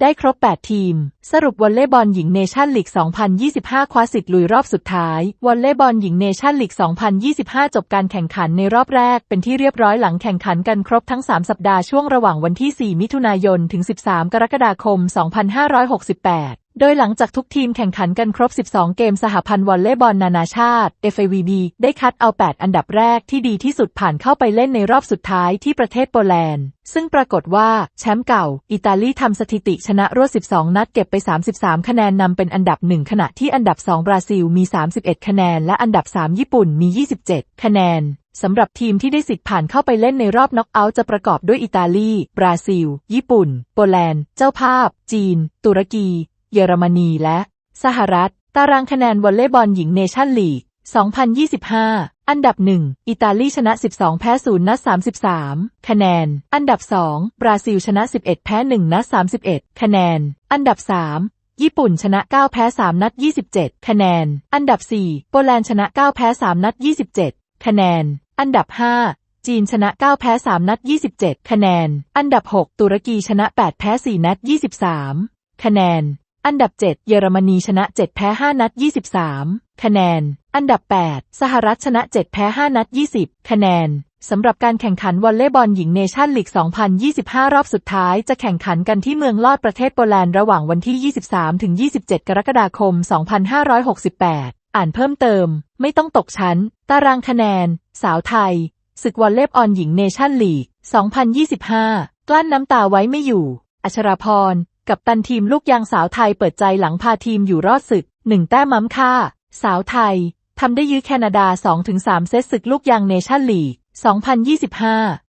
ได้ครบ 8 ทีม สรุปวอลเลย์บอลหญิงเนชั่นลีก 2025 คว้าสิทธิ์ลุยรอบสุดท้าย วอลเลย์บอลหญิงเนชั่นลีก 2025 จบการแข่งขันในรอบแรก เป็นที่เรียบร้อยหลังแข่งขันกันครบทั้ง 3 สัปดาห์ช่วงระหว่างวันที่ 4 มิถุนายน ถึง 13 กรกฎาคม 2568 โดยหลังจากทุกทีมแข่งขันกันครบ 12 เกมสหพันธ์วอลเลย์บอลนานาชาติ FIVB ได้คัดเอา 8 อันดับแรกที่ดีที่สุดผ่านเข้าไปเล่นในรอบสุดท้ายที่ประเทศโปแลนด์ ซึ่งปรากฏว่าแชมป์เก่า อิตาลีทำสถิติชนะรวด 12 นัดเก็บไป 33 คะแนนนำเป็นอันดับหนึ่งขณะที่อันดับ 2 บราซิลมี 31 คะแนน และอันดับ 3 ญี่ปุ่นมี 27 คะแนนสำหรับทีมที่ได้สิทธิ์ผ่านเข้าไปเล่นในรอบน็อกเอาท์จะประกอบด้วยอิตาลี บราซิล ญี่ปุ่น โปแลนด์ เจ้าภาพ จีน ตุรกี เยอรมนีและสหรัฐ ตารางคะแนนวอลเลย์บอลหญิงเนชั่นลีก 2025 อันดับ 1 อิตาลีชนะ 12 แพ้ 0 นัด 33 คะแนน อันดับ 2 บราซิลชนะ 11 แพ้ 1 นัด 31 คะแนน อันดับ 3ญี่ปุ่นชนะ 9 แพ้ 3 นัด 27 คะแนน อันดับ 4 โปแลนด์ชนะ 9 แพ้ 3 นัด 27 คะแนน อันดับ 5 จีนชนะ 9 แพ้ 3 นัด 27 คะแนน อันดับ 6 ตุรกีชนะ 8 แพ้ 4 นัด 23 คะแนน อันดับ 7 เยอรมนีชนะ 7 แพ้ 5 นัด 23 คะแนน อันดับ 8 สหรัฐชนะ 7 แพ้ 5 นัด 20 คะแนนสำหรับการแข่งขันวอลเลย์บอลหญิงเนชั่นลีก 2025 รอบสุดท้ายจะแข่งขันกันที่เมืองลอดประเทศโปแลนด์ระหว่างวันที่ 23 ถึง 27 กรกฎาคม 2568 อ่านเพิ่มเติม ไม่ต้องตกชั้น ตารางคะแนน สาวไทย ศึกวอลเลย์บอลหญิงเนชั่นลีก 2025 กลั้นน้ำตาไว้ไม่อยู่ อัชราพร กับตันทีมลูกยางสาวไทยเปิดใจหลังพาทีมอยู่รอดศึกหนึ่งแต้มม้มค่า สาวไทยทำได้ยื้อแคนาดา 2-3 เซตศึกลูกยางเนชั่นลีก 2025